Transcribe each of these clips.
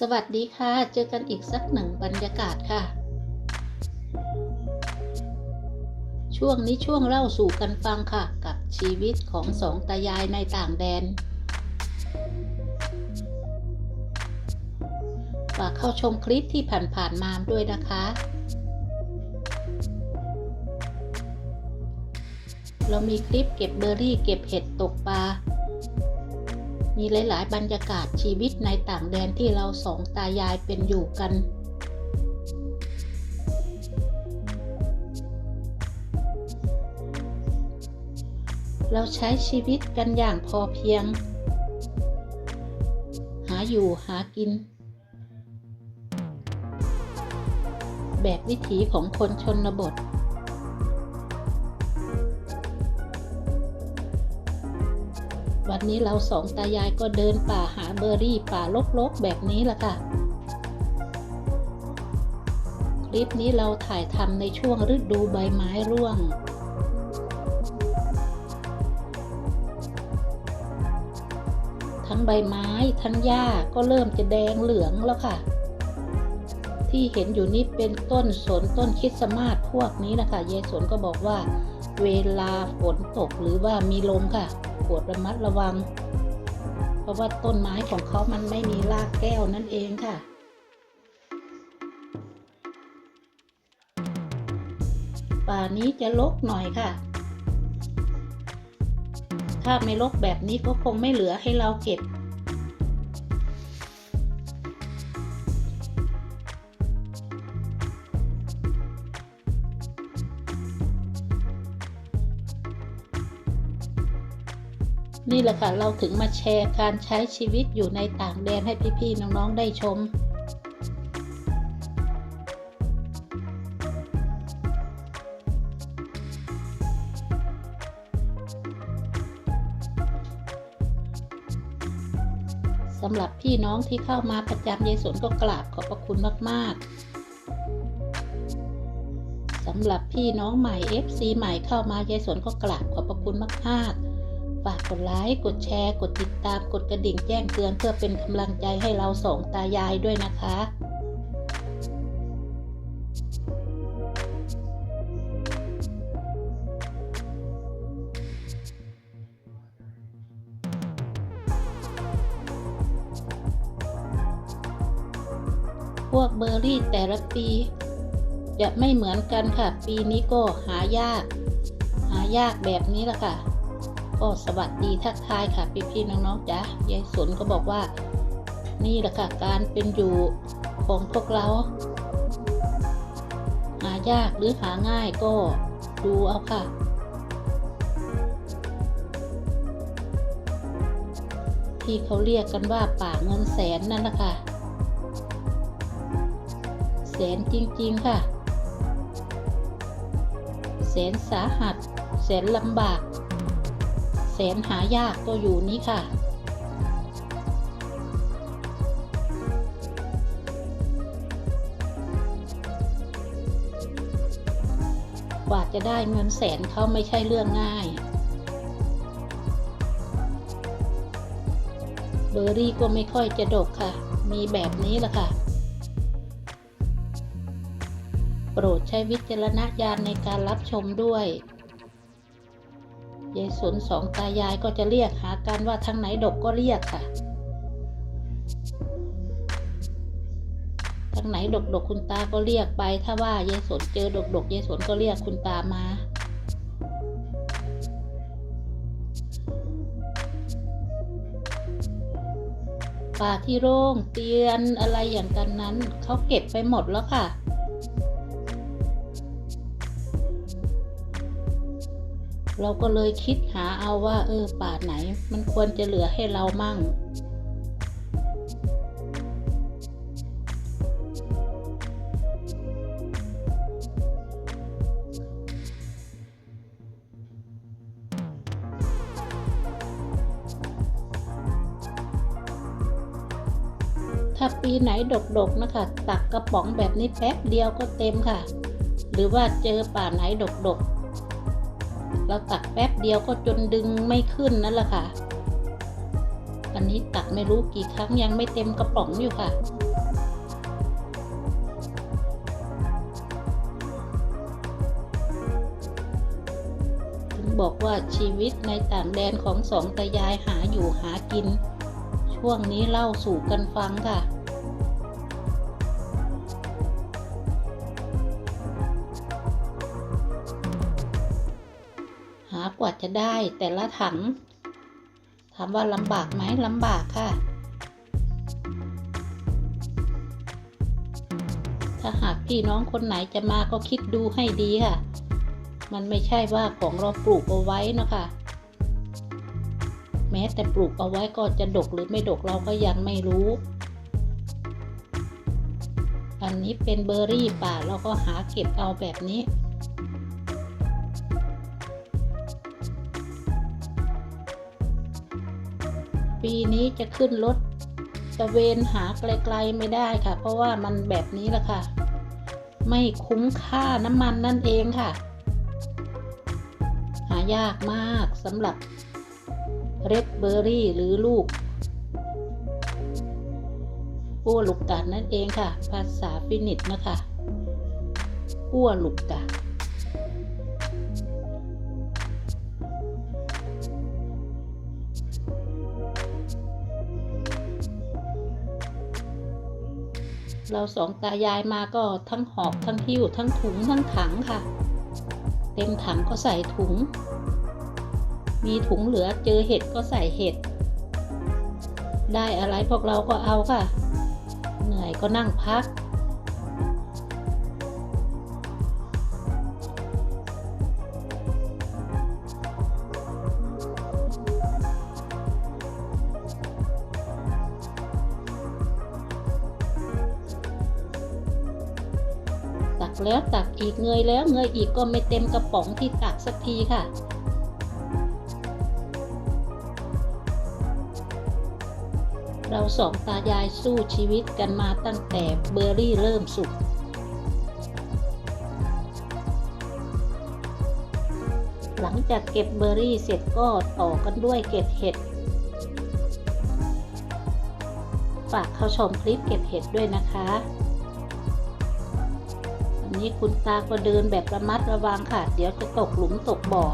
สวัสดีค่ะ เจอกันอีกสักหนึ่งบรรยากาศค่ะ ช่วงนี้ช่วงเล่าสู่กันฟังค่ะ กับชีวิตของสองตายายในต่างแดน ฝากเข้าชมคลิปที่ผ่านๆมาด้วยนะคะ เรามีคลิปเก็บเบอร์รี่เก็บเห็ดตกปลา มีหลาย ๆ บรรยากาศชีวิตในต่างแดนที่เราสองตายายเป็นอยู่กันเราใช้ชีวิตกันอย่างพอเพียง หาอยู่หากิน แบบวิถีของคนชนบท วันนี้เราสองตายายก็เดินป่าหาเบอร์รี่ป่ารกๆแบบนี้ละค่ะ คลิปนี้เราถ่ายทำในช่วงฤดูใบไม้ร่วง ทั้งใบไม้ทั้งหญ้าก็เริ่มจะแดงเหลืองแล้วค่ะ ที่เห็นอยู่นี่เป็นต้นสนต้นคิดสมาสพวกนี้นะคะยายสนก็บอกว่า เวลาฝนตกหรือว่ามีลมค่ะ ปรดระมัดระวัง เพราะว่าต้นไม้ของเขามันไม่มีรากแก้วนั่นเองค่ะป่านี้จะลกหน่อยค่ะ ถ้าไม่ลกแบบนี้ก็คงไม่เหลือให้เราเก็บ นี่แหละค่ะเราถึงมาแชร์การใช้ชีวิตอยู่ในต่างแดนให้พี่ๆน้องๆได้ชมสำหรับพี่น้องที่เข้ามาประจำยายสนก็กราบขอบพระคุณมากๆ สำหรับพี่น้องใหม่ FC ใหม่เข้ามายายสนก็กราบขอบพระคุณมากๆ ฝากกดไลค์กดแชร์ กดติดตามกดกระดิ่งแจ้งเตือนเพื่อเป็นกำลังใจให้เราสองตายายด้วยนะคะพวกเบอร์รี่แต่ละปี จะไม่เหมือนกันค่ะ ปีนี้ก็หายาก หายากแบบนี้ละค่ะ ก็สวัสดีทักทายค่ะพี่ๆน้องๆจ้ะยายสนก็บอกว่า นี่แหละค่ะการเป็นอยู่ของพวกเรา หายากหรือหาง่ายก็ดูเอาค่ะที่เขาเรียกกันว่าป่าเงินแสนนั่นแหละค่ะ แสนจริงๆค่ะ แสนสาหัส แสนลำบาก แสนหายากก็อยู่นี้ค่ะ กว่าจะได้เงินแสนเขาไม่ใช่เรื่องง่าย เบอร์รี่ก็ไม่ค่อยจะดกค่ะ มีแบบนี้ละค่ะ โปรดใช้วิจารณญาณในการรับชมด้วย ยายสนสองตายายก็จะเรียกหากันว่าทางไหนดกก็เรียกค่ะ ทางไหนดกดกคุณตาก็เรียกไป ถ้าว่ายายสนเจอดกดกยายสนก็เรียกคุณตามาป่าที่โร่งเตียนอะไรอย่างกันนั้นเขาเก็บไปหมดแล้วค่ะ เราก็เลยคิดหาเอาว่า เออป่าไหน มันควรจะเหลือให้เรามั่ง ถ้าปีไหนดกๆนะคะ ตักกระป๋องแบบนี้แป๊บเดียวก็เต็มค่ะ หรือว่าเจอป่าไหนดกๆ เราตักแป๊บเดียวก็จนดึงไม่ขึ้นนั่นแหละค่ะ วันนี้ตักไม่รู้กี่ครั้งยังไม่เต็มกระป๋องอยู่ค่ะบอกว่าชีวิตในต่างแดนของสองตายายหาอยู่หากิน ช่วงนี้เล่าสู่กันฟังค่ะ กว่าจะได้แต่ละถัง ถามว่าลำบากไหมลำบากค่ะ ถ้าหากพี่น้องคนไหนจะมาก็คิดดูให้ดีค่ะ มันไม่ใช่ว่าของเราปลูกเอาไว้นะคะแม้แต่ปลูกเอาไว้ก็จะดกหรือไม่ดกเราก็ยังไม่รู้ อันนี้เป็นเบอร์รี่ป่าเราก็หาเก็บเอาแบบนี้ ปีนี้จะขึ้นรถตะเวนหาไกลๆไม่ได้ค่ะ เพราะว่ามันแบบนี้แหละค่ะ ไม่คุ้มค่าน้ำมันนั่นเองค่ะ หายากมากสำหรับเรดเบอร์รี่หรือลูกอ้วลูกกานั่นเองค่ะ ภาษาฟินิชนะคะอ้วลูกกา เราสองตายายมาก็ทั้งหอบทั้งหิ้วทั้งถุงทั้งถังค่ะ เต็มถังก็ใส่ถุง มีถุงเหลือเจอเห็ดก็ใส่เห็ด ได้อะไรพวกเราก็เอาค่ะ เหนื่อยก็นั่งพัก แล้วตักอีกเงยแล้วเงยอีกก็ไม่เต็มกระป๋องที่ตักสักทีค่ะ เราสองตายายสู้ชีวิตกันมาตั้งแต่เบอร์รี่เริ่มสุกหลังจากเก็บเบอร์รี่เสร็จก็ต่อกันด้วยเก็บเห็ด ฝากเข้าชมคลิปเก็บเห็ดด้วยนะคะ นี้คุณตาก็เดินแบบระมัดระวังค่ะ เดี๋ยวจะตกหลุมตกบ่อ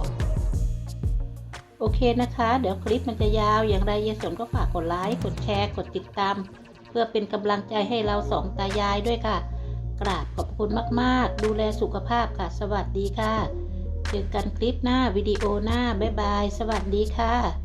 โอเคนะคะ เดี๋ยวคลิปมันจะยาวอย่างไรเยายสนก็ฝากกดไลค์ กดแชร์ กดติดตาม เพื่อเป็นกำลังใจให้เราสองตายายด้วยค่ะ กราบขอบคุณมากๆ ดูแลสุขภาพค่ะ สวัสดีค่ะ เจอกันคลิปหน้าวิดีโอหน้า บ๊ายบาย สวัสดีค่ะ